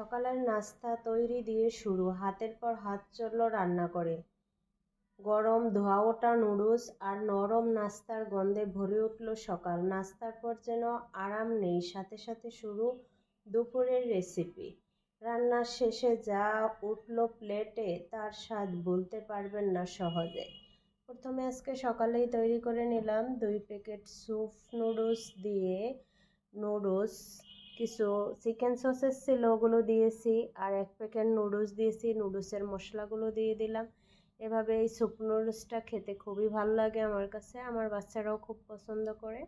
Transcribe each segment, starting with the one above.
সকালের নাস্তা তৈরি দিয়ে শুরু। হাতের পর হাত চলল রান্না করে। গরম ধোয়া ওঠা নুডলস আর নরম নাস্তার গন্ধে ভরে উঠল সকাল। নাস্তার পর যেন আরাম নেই। সাথে সাথে শুরু দুপুরের রেসিপি রান্নার শেষে যা উঠল প্লেটে তার স্বাদ বলতে পারবেন না সহজে। প্রথমে আজকে সকালেই তৈরি করে নিলাম দুই প্যাকেট স্যুপ নুডলস দিয়ে নুডলস কিছু চিকেন সসেস ছিল ওগুলো দিয়েছি আর এক প্যাকেট নুডলস দিয়েছি। নুডলসের মশলাগুলো দিয়ে দিলাম। এভাবে এই স্যুপ নুডলসটা খেতে খুবই ভালো লাগে আমার কাছে। আমার বাচ্চারাও খুব পছন্দ করে।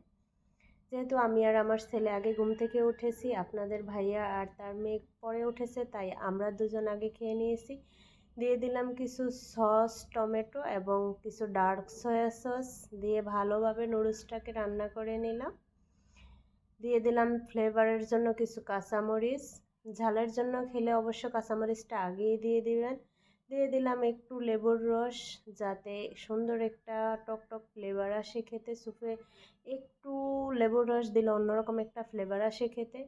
যেহেতু আমি আর আমার ছেলে আগে ঘুম থেকে উঠেছি, আপনাদের ভাইয়া আর তার মেয়ে পরে উঠেছে, তাই আমরা দুজন আগে খেয়ে নিয়েছি। দিয়ে দিলাম কিছু সস, টমেটো এবং কিছু ডার্ক সয়া সস। দিয়ে ভালোভাবে নুডলসটাকে রান্না করে নিলাম। দিয়ে দিলাম ফ্লেভারের জন্য কিছু কাঁচামরিচ। ঝালের জন্য খেলে অবশ্য কাঁচামরিচটা আগেই দিয়ে দিবেন। দিয়ে দিলাম একটু লেবুর রস যাতে সুন্দর একটা টক টক ফ্লেভার আসে খেতে। স্যুপে একটু লেবুর রস দিলে অন্যরকম একটা ফ্লেভার আসে খেতে।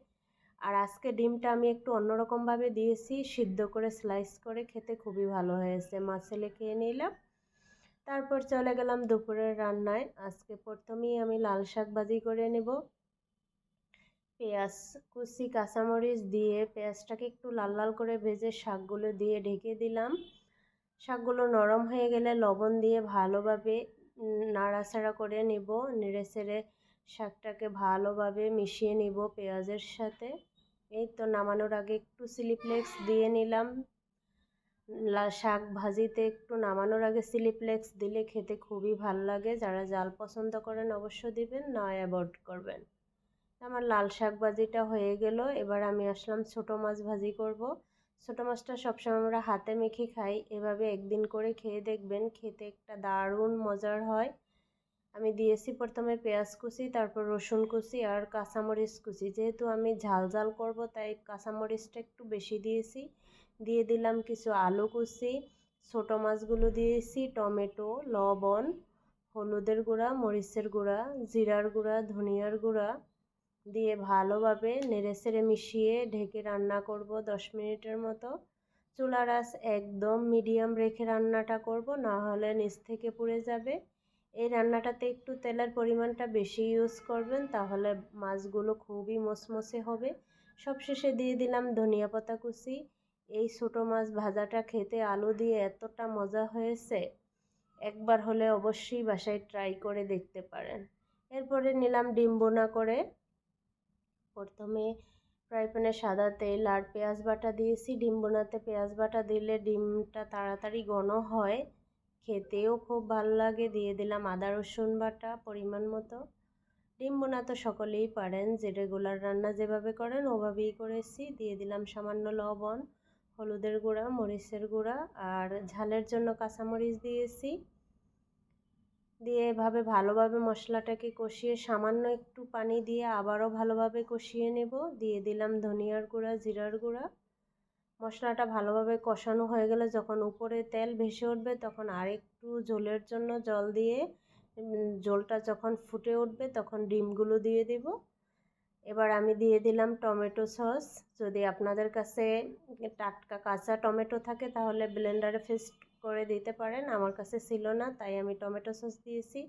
আর আজকে ডিমটা আমি একটু অন্যরকমভাবে দিয়েছি, সিদ্ধ করে স্লাইস করে খেতে খুবই ভালো হয়েছে। মা ছেলে খেয়ে নিলাম তারপর চলে গেলাম দুপুরের রান্নায়। আজকে প্রথমেই আমি লাল শাক ভাজি করে নেব। পেঁয়াজ কুচি, কাঁচামরিচ দিয়ে পেঁয়াজটাকে একটু লাল লাল করে ভেজে শাকগুলো দিয়ে ঢেকে দিলাম। শাকগুলো নরম হয়ে গেলে লবণ দিয়ে ভালোভাবে নাড়াচাড়া করে নিব। নেড়ে চেড়ে শাকটাকে ভালোভাবে মিশিয়ে নিব পেঁয়াজের সাথে। এই তো নামানোর আগে একটু চিলি ফ্লেক্স দিয়ে নিলাম। শাক ভাজিতে একটু নামানোর আগে চিলি ফ্লেক্স দিলে খেতে খুবই ভালো লাগে। যারা জাল পছন্দ করেন অবশ্য দিবেন না অ্যাভয়েড করবেন। আমার লাল শাক ভাজিটা হয়ে গেল। এবার আমি আসলাম ছোট মাছ ভাজি করব। ছোট মাছটা সবসময় আমরা হাতে মেখে খাই। এভাবে একদিন করে খেয়ে দেখবেন, খেতে একটা দারুণ মজার হয়। আমি দিয়েছি প্রথমে পেঁয়াজ কুচি, তারপর রসুন কুচি আর কাঁচামরিচ কুচি। যেহেতু আমি ঝাল ঝাল করব, তাই কাঁচামরিচটা একটু বেশি দিয়েছি। দিয়ে দিলাম কিছু আলু কুচি, ছোট মাছগুলো দিয়েছি, টমেটো, লবণ, হলুদের গুঁড়া, মরিচের গুঁড়া, জিরার গুঁড়া, ধনিয়ার গুঁড়া দিয়ে ভালোভাবে নেড়ে নেড়েচেড়ে মিশিয়ে ঢেকে রান্না করব দশ মিনিটের মতো। চুলার আঁচ একদম মিডিয়াম রেখে রান্নাটা করব, না হলে নিচ থেকে পুড়ে যাবে। এই রান্নাটাতে একটু তেলের পরিমাণটা বেশি ইউজ করবেন, তাহলে মাছগুলো খুবই মচমচে হবে। সবশেষে দিয়ে দিলাম ধনিয়া পাতা কুচি। এই ছোটো মাছ ভাজাটা খেতে আলু দিয়ে এতটা মজা হয়েছে, একবার হলে অবশ্যই বাসায় ট্রাই করে দেখতে পারেন। এরপরে নিলাম ডিম বোনা করে। প্রথমে ফ্রাই প্যানে সাদা তেল আর পেঁয়াজ বাটা দিয়েছি। ডিম বোনাতে পেঁয়াজ বাটা দিলে ডিমটা তাড়াতাড়ি ঘন হয়। খেতেও খুব ভালো লাগে। দিয়ে দিলাম আদা, রসুন বাটা পরিমাণ মতো। ডিম বোনা তো সকলেই পারেন, যে রেগুলার রান্না যেভাবে করেন ওভাবেই করেছি। দিয়ে দিলাম সামান্য লবণ, হলুদের গুঁড়া, মরিচের গুঁড়া আর ঝালের জন্য কাঁচামরিচ দিয়েছি। দিয়ে এভাবে ভালোভাবে মশলাটাকে কষিয়ে সামান্য একটু পানি দিয়ে আবারও ভালোভাবে কষিয়ে নেব। দিয়ে দিলাম ধনিয়ার গুঁড়া, জিরার গুঁড়া। মশলাটা ভালোভাবে কষানো হয়ে গেলে যখন উপরে তেল ভেসে উঠবে তখন আরেকটু ঝোলের জন্য জল দিয়ে জলটা যখন ফুটে উঠবে তখন ডিমগুলো দিয়ে দিব। এবার আমি দিয়ে দিলাম টমেটো সস। যদি আপনাদের কাছে টাটকা কাঁচা টমেটো থাকে, তাহলে ব্লেন্ডারে ফেস্ট করে দিতে পারেন। আমার কাছে ছিল না, তাই আমি টমেটো সস দিয়েছি।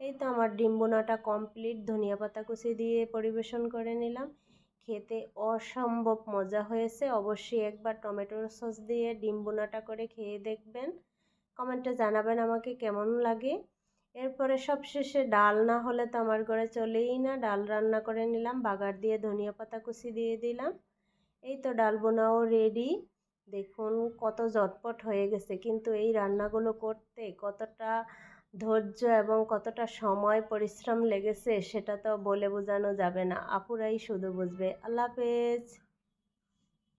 এই তো আমার ডিম বোনাটা কমপ্লিট। ধনিয়া পাতা কুচি দিয়ে পরিবেশন করে নিলাম। খেতে অসম্ভব মজা হয়েছে। অবশ্যই একবার টমেটোর সস দিয়ে ডিম বোনাটা করে খেয়ে দেখবেন। কমেন্টে জানাবেন আমাকে কেমন লাগে। এরপরে সবশেষে ডাল না হলে তো আমার ঘরে চলেই না। ডাল রান্না করে নিলাম, বাগার দিয়ে ধনিয়া পাতা কুচি দিয়ে দিলাম। এই তো ডাল বোনাও রেডি দেখুন কত জটপট হয়ে গেছে, কিন্তু এই রান্নাগুলো করতে কতটা ধৈর্য এবং কতটা সময় পরিশ্রম লেগেছে সেটা তো বলে বোঝানো যাবে না। আপুরাই শুধু বুঝবে। আল্লাহ হাফেজ।